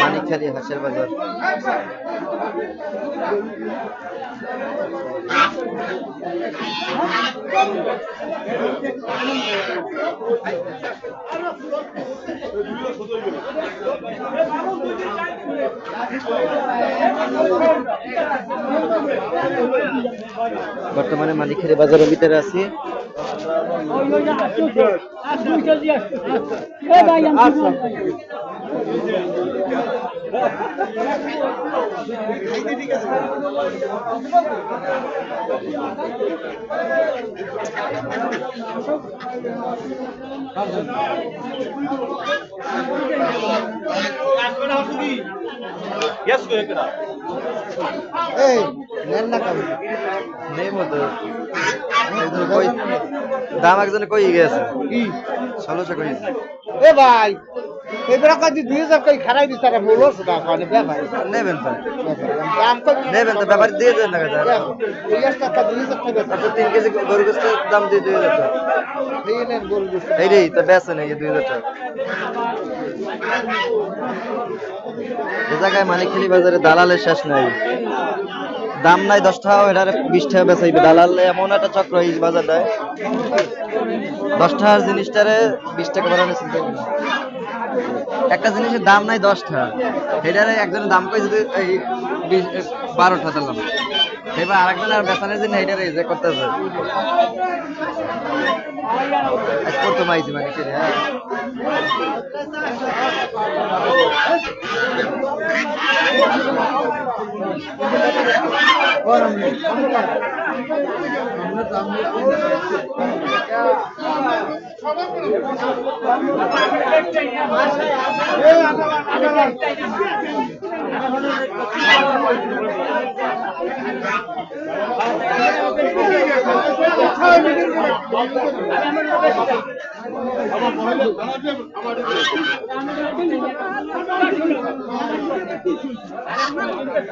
মানিকখালী হাঁসের বাজার। বর্তমানে মানিকখালী বাজারের ভিতরে আছি। এই নেন না কম নেই মতো। একজন কই দাম একজনে কই গেছে? কি? ষোলোশো কই এ ভাই এবার কাজে দুই হাজার কই খারাই দিছে? আর বলো সুদা কানে বে ভাই নেবেন তো। দাম কই নেবেন তো ব্যাপার দিয়ে দেন না কথা দুই হাজার টাকা দুই হাজার টাকা তিন কেজি গরু গোস্তের দাম দিয়ে দুই হাজার টাকা এই নেন গরু গোশত এই রে তো বেচেন এই দুই হাজার টাকা। জায়গায় মানিকখালী বাজারে দালালের শেষ নাই। দাম নাই, দশ টাকা এটারে বিশ টাকা বেচাইবে। দালাল এমন একটা চক্র এই বাজারটায়। দশ টাকার জিনিসটারে বিশ টাকা বাড়ানো চিন্তা একটা জিনিসের দাম নাই দশ টাকা। এটারে একজনের দাম কই যদি এই বারো টাকা দিলাম এবার আরেকজন আর বেচানোর জন্য এটারে যে করতেছে। প্রথম আইছি মানিকখালী হ্যাঁ?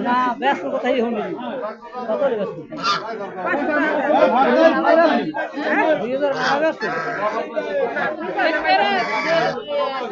না ব্যস্ত কোথায় হলো? কত ব্যস্ত? দুই হাজার ব্যস্ত।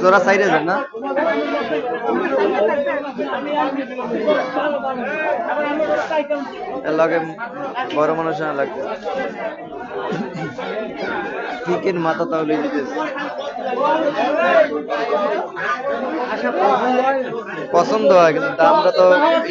জোড়া সাইডে হাজার না? এর লগে বড় মানুষ না লাগবে। ঠিকের মাথা তাহলে দিতেছে। পছন্দ হয়, কিন্তু দামটা তো ইয়ে